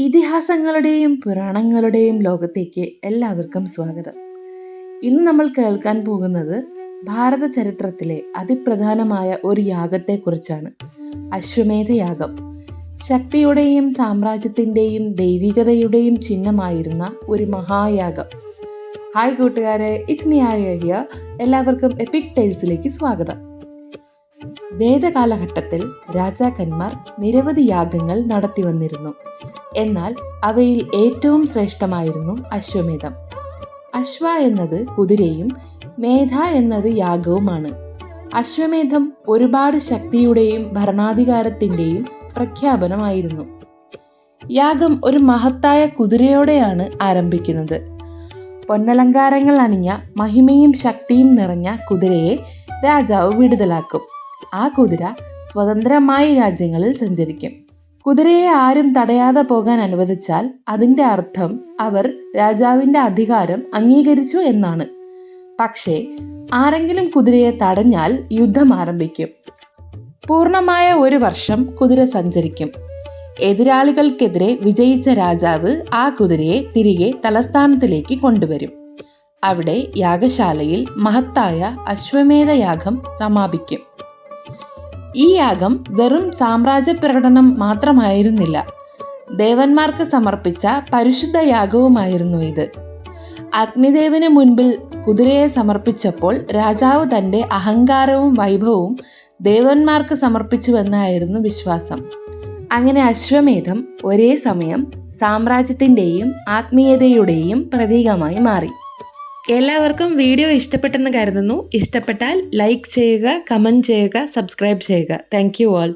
ഇതിഹാസങ്ങളുടെയും പുരാണങ്ങളുടെയും ലോകത്തേക്ക് എല്ലാവർക്കും സ്വാഗതം. ഇന്ന് നമ്മൾ കേൾക്കാൻ പോകുന്നത് ഭാരത ചരിത്രത്തിലെ അതിപ്രധാനമായ ഒരു യാഗത്തെക്കുറിച്ചാണ്. അശ്വമേധ യാഗം ശക്തിയുടെയും സാമ്രാജ്യത്തിന്റെയും ദൈവികതയുടെയും ചിഹ്നമായിരുന്ന ഒരു മഹായാഗം. ഹായ് കൂട്ടുകാരെ ഇറ്റ്സ് എല്ലാവർക്കും എപ്പിക് ടൈൽസിലേക്ക് സ്വാഗതം. വേദകാലഘട്ടത്തിൽ രാജാക്കന്മാർ നിരവധി യാഗങ്ങൾ നടത്തി വന്നിരുന്നു. എന്നാൽ അവയിൽ ഏറ്റവും ശ്രേഷ്ഠമായിരുന്നു അശ്വമേധം. അശ്വ എന്നത് കുതിരയും മേധ എന്നത് യാഗവുമാണ്. അശ്വമേധം ഒരുപാട് ശക്തിയുടെയും ഭരണാധികാരത്തിന്റെയും പ്രഖ്യാപനമായിരുന്നു. യാഗം ഒരു മഹത്തായ കുതിരയോടെയാണ് ആരംഭിക്കുന്നത്. പൊന്നലങ്കാരങ്ങൾ അണിഞ്ഞ മഹിമയും ശക്തിയും നിറഞ്ഞ കുതിരയെ രാജാവ് വിടുതലാക്കും. ആ കുതിര സ്വതന്ത്രമായി രാജ്യങ്ങളിൽ സഞ്ചരിക്കും. കുതിരയെ ആരും തടയാതെ പോകാൻ അനുവദിച്ചാൽ അതിന്റെ അർത്ഥം അവർ രാജാവിന്റെ അധികാരം അംഗീകരിച്ചു എന്നാണ്. പക്ഷേ ആരെങ്കിലും കുതിരയെ തടഞ്ഞാൽ യുദ്ധം ആരംഭിക്കും. പൂർണമായ ഒരു വർഷം കുതിര സഞ്ചരിക്കും. എതിരാളികൾക്കെതിരെ വിജയിച്ച രാജാവ് ആ കുതിരയെ തിരികെ തലസ്ഥാനത്തിലേക്ക് കൊണ്ടുവരും. അവിടെ യാഗശാലയിൽ മഹത്തായ അശ്വമേധ യാഗം സമാപിക്കും. ഈ യാഗം വെറും സാമ്രാജ്യ പ്രകടനം മാത്രമായിരുന്നില്ല. ദേവന്മാർക്ക് സമർപ്പിച്ച പരിശുദ്ധ യാഗവുമായിരുന്നു ഇത്. അഗ്നിദേവന് മുൻപിൽ കുതിരയെ സമർപ്പിച്ചപ്പോൾ രാജാവ് തന്റെ അഹങ്കാരവും വൈഭവവും ദേവന്മാർക്ക് സമർപ്പിച്ചുവെന്നായിരുന്നു വിശ്വാസം. അങ്ങനെ അശ്വമേധം ഒരേ സമയം സാമ്രാജ്യത്തിന്റെയും ആത്മീയതയുടെയും പ്രതീകമായി മാറി. എല്ലാവർക്കും വീഡിയോ ഇഷ്ടപ്പെട്ടെന്ന് കരുതുന്നു. ഇഷ്ടപ്പെട്ടാൽ ലൈക്ക് ചെയ്യുക കമന്റ് ചെയ്യുക സബ്സ്ക്രൈബ് ചെയ്യുക. Thank you all